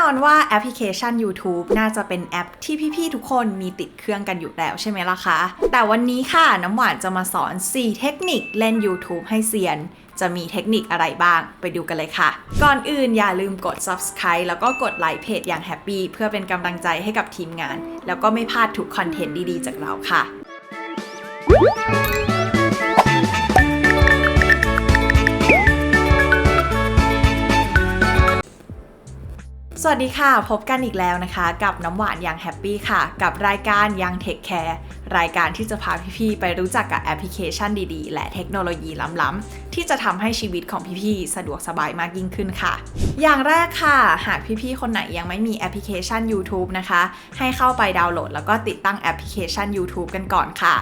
นอนว่าแอปพลิเคชัน YouTube น่าจะเป็นแอปที่พี่ๆทุกคนมีติดเครื่องกันอยู่แล้วใช่ไหมล่ะคะ แต่วันนี้ค่ะน้ำหวานจะมาสอน 4 เทคนิคเล่น YouTube ให้เซียน จะมีเทคนิคอะไรบ้างไปดูกันเลยค่ะ ก่อนอื่นอย่าลืมกด subscribe แล้วก็กดไลค์เพจอย่างแฮปปี้เพื่อเป็นกำลังใจให้กับทีมงาน แล้วก็ไม่พลาดทุกคอนเทนต์ดีๆ จากเราค่ะ สวัสดีค่ะ พบกันอีกแล้วนะคะ กับน้ำหวานอย่างแฮปปี้ค่ะ กับรายการยังเทคแคร์รายการที่จะพาพี่ๆไปรู้จักกับแอปพลิเคชันดีๆ และเทคโนโลยีล้ำๆ ที่จะทำให้ชีวิตของพี่ๆสะดวกสบายมากยิ่งขึ้นค่ะ อย่างแรกค่ะ หากพี่ๆคนไหนยังไม่มีแอปพลิเคชัน YouTube นะคะ ให้เข้าไปดาวน์โหลด แล้วก็ติดตั้งแอปพลิเคชัน YouTube กันก่อนค่ะ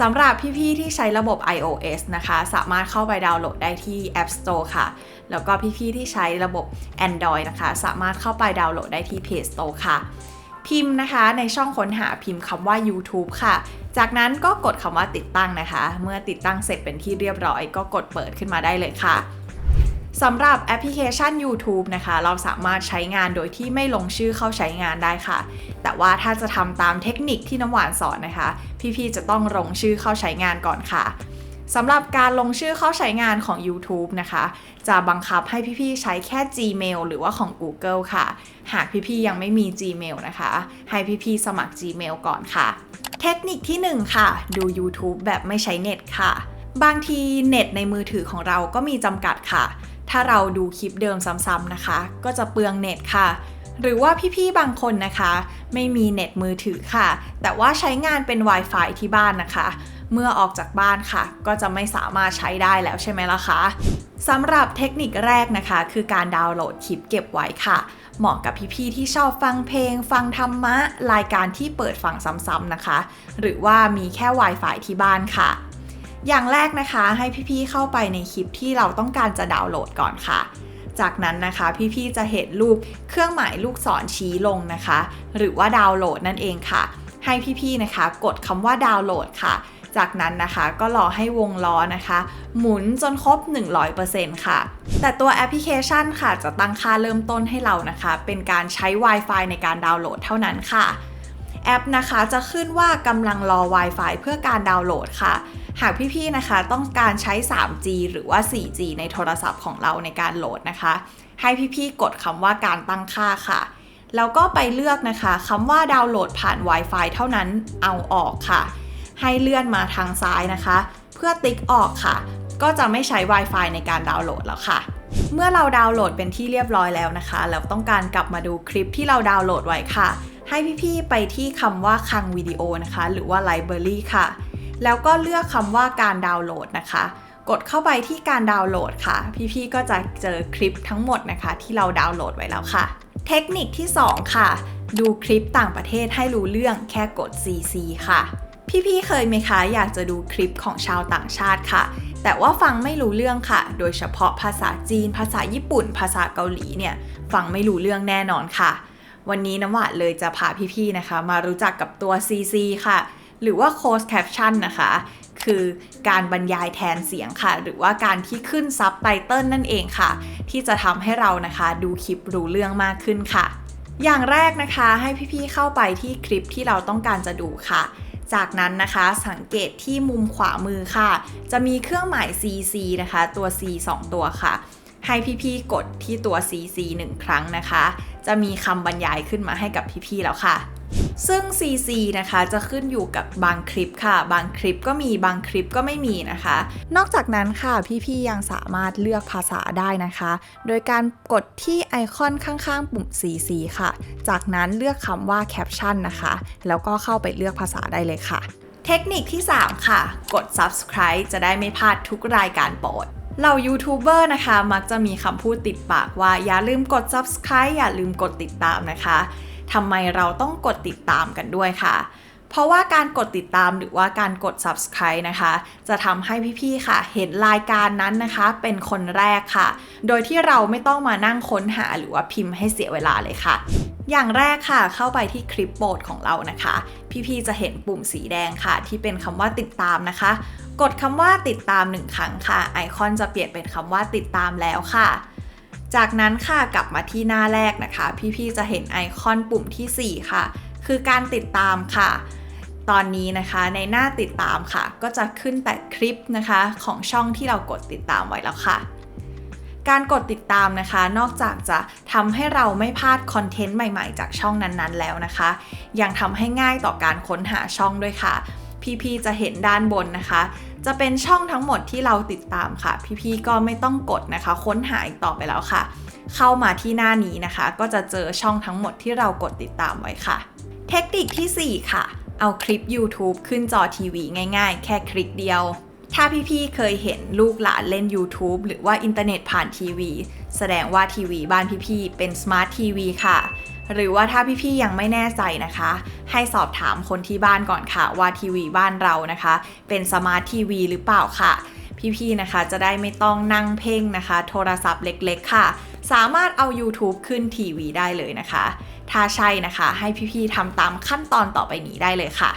สำหรับพี่ๆที่ใช้ระบบ iOS นะคะ สามารถเข้าไปดาวน์โหลดได้ที่ App Store ค่ะ แล้วก็พี่ๆที่ใช้ระบบ Android นะคะ สามารถเข้าไปดาวน์โหลดได้ที่ Play Store ค่ะ พิมพ์นะคะในช่องค้นหาพิมพ์คำว่า YouTube ค่ะ จากนั้นก็กดคำว่าติดตั้งนะคะ เมื่อติดตั้งเสร็จเป็นที่เรียบร้อย ก็กดเปิดขึ้นมาได้เลยค่ะสำหรับแอปพลิเคชัน YouTube นะคะ เราสามารถใช้งานโดยที่ไม่ลงชื่อเข้าใช้งานได้ค่ะ แต่ว่าถ้าจะทำตามเทคนิคที่น้ำหวานสอนนะคะ พี่ๆจะต้องลงชื่อเข้าใช้งานก่อนค่ะสำหรับการลงชื่อเข้าใช้งานของ YouTube นะคะ จะบังคับให้พี่ๆใช้แค่ Gmail หรือว่าของ Google ค่ะ หากพี่ๆยังไม่มี Gmail นะคะ ให้พี่ๆสมัคร Gmail ก่อนค่ะ เทคนิคที่ 1 ค่ะ ดู YouTube แบบไม่ใช้เน็ตค่ะ บางทีเน็ตในมือถือของเราก็มีจำกัดค่ะ ถ้าเราดูคลิปเดิมซ้ำๆนะคะ ก็จะเปลืองเน็ตค่ะ หรือว่าพี่ๆบางคนนะคะ ไม่มีเน็ตมือถือค่ะ แต่ว่าใช้งานเป็น Wi-Fi ที่บ้านนะคะ เมื่อออกจากบ้านค่ะ ก็จะไม่สามารถใช้ได้แล้วใช่ไหมล่ะคะสำหรับเทคนิคแรกนะคะ คือการดาวน์โหลดคลิปเก็บไว้ค่ะ เหมาะกับพี่ๆที่ชอบฟังเพลง ฟังธรรมะ รายการที่เปิดฟังซ้ำๆนะคะ หรือว่ามีแค่ Wi-Fi ที่บ้านค่ะ อย่างแรกนะคะให้พี่ๆเข้าไปในคลิปที่เราต้องการจะดาวน์โหลดก่อนค่ะ จากนั้นนะคะพี่ๆจะเห็นรูปเครื่องหมายลูกศรชี้ลงนะคะ หรือว่าดาวน์โหลดนั่นเองค่ะ ให้พี่ๆนะคะ กดคำว่าดาวน์โหลดค่ะ จากนั้นนะคะก็รอให้วงล้อนะคะ หมุนจนครบ 100%ค่ะ แต่ตัวแอปพลิเคชันค่ะ จะตั้งค่าเริ่มต้นให้เรานะคะ เป็นการใช้ Wi-Fi ในการดาวน์โหลดเท่านั้นค่ะแอปนะคะจะขึ้นว่ากำลังรอ Wi-Fi เพื่อการดาวน์โหลดค่ะ หากพี่ๆนะคะต้องการใช้ 3G หรือว่า 4G ในโทรศัพท์ของเราในการโหลดนะคะ ให้พี่ๆกดคำว่าการตั้งค่าค่ะ แล้วก็ไปเลือกนะคะคำว่าดาวน์โหลดผ่าน Wi-Fi เท่านั้นเอาออกค่ะ ให้เลื่อนมาทางซ้ายนะคะ เพื่อติ๊กออกค่ะ ก็จะไม่ใช้ Wi-Fi ในการดาวน์โหลดแล้วค่ะ เมื่อเราดาวน์โหลดเป็นที่เรียบร้อยแล้วนะคะ แล้วต้องการกลับมาดูคลิปที่เราดาวน์โหลดไว้ค่ะ ให้พี่ๆไปที่คำว่าคลังวิดีโอนะคะ หรือว่า Library ค่ะ แล้วก็เลือกคำว่าการดาวน์โหลดนะคะกดเข้าไปที่การดาวน์โหลดค่ะ พี่ๆ ก็จะเจอคลิปทั้งหมดนะคะ ที่เราดาวน์โหลดไว้แล้วค่ะ เทคนิคที่ 2 ค่ะ ดูคลิปต่างประเทศให้รู้เรื่องแค่กด CC ค่ะ พี่ๆ เคยไหมคะ อยากจะดูคลิปของชาวต่างชาติค่ะ แต่ว่าฟังไม่รู้เรื่องค่ะ โดยเฉพาะภาษาจีน ภาษาญี่ปุ่น ภาษาเกาหลีเนี่ย ฟังไม่รู้เรื่องแน่นอนค่ะ วันนี้น้ำหวานเลยจะพาพี่ๆ นะคะ มารู้จักกับตัว CC ค่ะ หรือว่า closed caption นะคะ คือการบรรยายแทนเสียงค่ะ หรือว่าการที่ขึ้นซับไตเติลนั่นเองค่ะ ที่จะทำให้เรานะคะดูคลิปรู้เรื่องมากขึ้นค่ะ อย่างแรกนะคะให้พี่ๆ เข้าไปที่คลิปที่เราต้องการจะดูค่ะ จากนั้นนะคะสังเกตที่มุมขวามือค่ะ จะมีเครื่องหมาย CC นะคะ ตัว C 2 ตัวค่ะ ให้พี่ๆกดที่ตัว CC 1 ครั้งนะคะ จะมีคำบรรยายขึ้นมาให้กับพี่ๆแล้วค่ะ ซึ่ง CC นะคะจะขึ้นอยู่กับบางคลิปค่ะ บางคลิปก็มีบางคลิปก็ไม่มีนะคะ นอกจากนั้นค่ะพี่ๆยังสามารถเลือกภาษาได้นะคะ โดยการกดที่ไอคอนข้างๆ ปุ่ม CC ค่ะ จากนั้นเลือกคำว่า Caption นะคะ แล้วก็เข้าไปเลือกภาษาได้เลยค่ะ เทคนิคที่ 3 ค่ะ กด subscribe จะได้ไม่พลาดทุกรายการโปรดเรายูทูบเบอร์นะคะ มักจะมีคำพูดติดปากว่า อย่าลืมกด subscribe อย่าลืมกดติดตามนะคะ ทำไมเราต้องกดติดตามกันด้วยค่ะเพราะว่าการกดติดตามหรือว่าการกด subscribe นะคะ จะทำให้พี่ๆ ค่ะ เห็นรายการนั้นนะคะ เป็นคนแรกค่ะ โดยที่เราไม่ต้องมานั่งค้นหาหรือว่าพิมพ์ให้เสียเวลาเลยค่ะ อย่างแรกค่ะ เข้าไปที่คลิปโปรดของเรานะคะ พี่ๆ จะเห็นปุ่มสีแดงค่ะ ที่เป็นคำว่าติดตามนะคะ กดคำว่าติดตามหนึ่งครั้งค่ะ ไอคอนจะเปลี่ยนเป็นคำว่าติดตามแล้วค่ะ จากนั้นค่ะกลับมาที่หน้าแรกนะคะ พี่ๆจะเห็นไอคอนปุ่มทีสี่ 4 ค่ะ คือการติดตามค่ะ ตอนนี้นะคะในหน้าติดตามค่ะ ก็จะขึ้นแต่คลิปนะคะ ของช่องที่เรากดติดตามไว้แล้วค่ะ การกดติดตามนะคะ นอกจากจะทำให้เราไม่พลาดคอนเทนต์ใหม่ๆ จากช่องนั้นๆแล้วนะคะ ยังทำให้ง่ายต่อการค้นหาช่องด้วยค่ะ พี่ๆจะเห็นด้านบนนะคะ จะเป็นช่องทั้งหมดที่เราติดตามค่ะ พี่ๆก็ไม่ต้องกดนะคะ ค้นหาอีกต่อไปแล้วค่ะ เข้ามาที่หน้านี้นะคะ ก็จะเจอช่องทั้งหมดที่เรากดติดตามไว้ค่ะ เทคนิคทีสี่4 ค่ะ เอาคลิป YouTube ขึ้นจอทีวีง่ายๆ แค่คลิกเดียวถ้าพี่ๆ เคยเห็นลูกหลานเล่น YouTube หรือว่าอินเทอร์เน็ตผ่านทีวี แสดงว่าทีวีบ้านพี่ๆ เป็นสมาร์ททีวีค่ะ หรือว่าถ้าพี่ๆยังไม่แน่ใจนะคะ ให้สอบถามคนที่บ้านก่อนค่ะว่าทีวีบ้านเรานะคะ เป็นสมาร์ททีวีหรือเปล่าค่ะ พี่ๆนะคะจะได้ไม่ต้องนั่งเพ่งนะคะ โทรศัพท์เล็กๆ ค่ะ สามารถเอา YouTube ขึ้นทีวีได้เลยนะคะ ถ้าใช่นะคะให้พี่ๆทำตามขั้นตอนต่อไปนี้ได้เลยค่ะ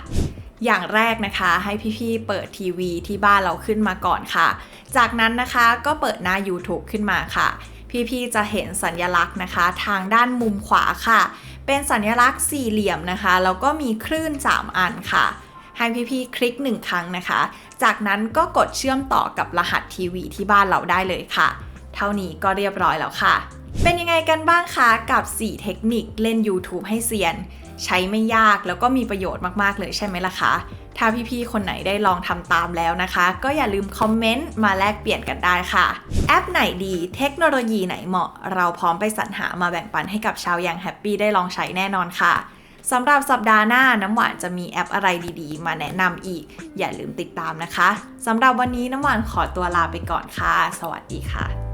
อย่างแรกนะคะให้พี่ๆเปิดทีวีที่บ้านเราขึ้นมาก่อนค่ะ จากนั้นนะคะก็เปิดหน้า YouTube ขึ้นมาค่ะ พี่ๆจะเห็นสัญลักษณ์นะคะ ทางด้านมุมขวาค่ะ เป็นสัญลักษณ์สี่เหลี่ยมนะคะแล้วก็มีคลื่น 3 อันค่ะ ให้พี่ๆคลิก 1 ครั้งนะคะ จากนั้นก็กดเชื่อมต่อกับรหัสทีวีที่บ้านเราได้เลยค่ะ เท่านี้ก็เรียบร้อยแล้วค่ะ เป็นยังไงกันบ้างคะกับ 4 เทคนิคเล่น YouTube ให้เซียน ใช้ไม่ยากแล้วก็มีประโยชน์มากๆเลยใช่ไหมล่ะคะ ถ้าพี่ๆ คนไหนได้ลองทำตามแล้วนะคะ ก็อย่าลืมคอมเมนต์มาแลกเปลี่ยนกันได้ค่ะ แอปไหนดีเทคโนโลยีไหนเหมาะ เราพร้อมไปสรรหามาแบ่งปันให้กับชาวยังแฮปปี้ได้ลองใช้แน่นอนค่ะสำหรับสัปดาห์หน้าน้ำหวานจะมีแอปอะไรดีๆ มาแนะนำอีก อย่าลืมติดตามนะคะสำหรับวันนี้น้ำหวานขอตัวลาไปก่อนค่ะ สวัสดีค่ะ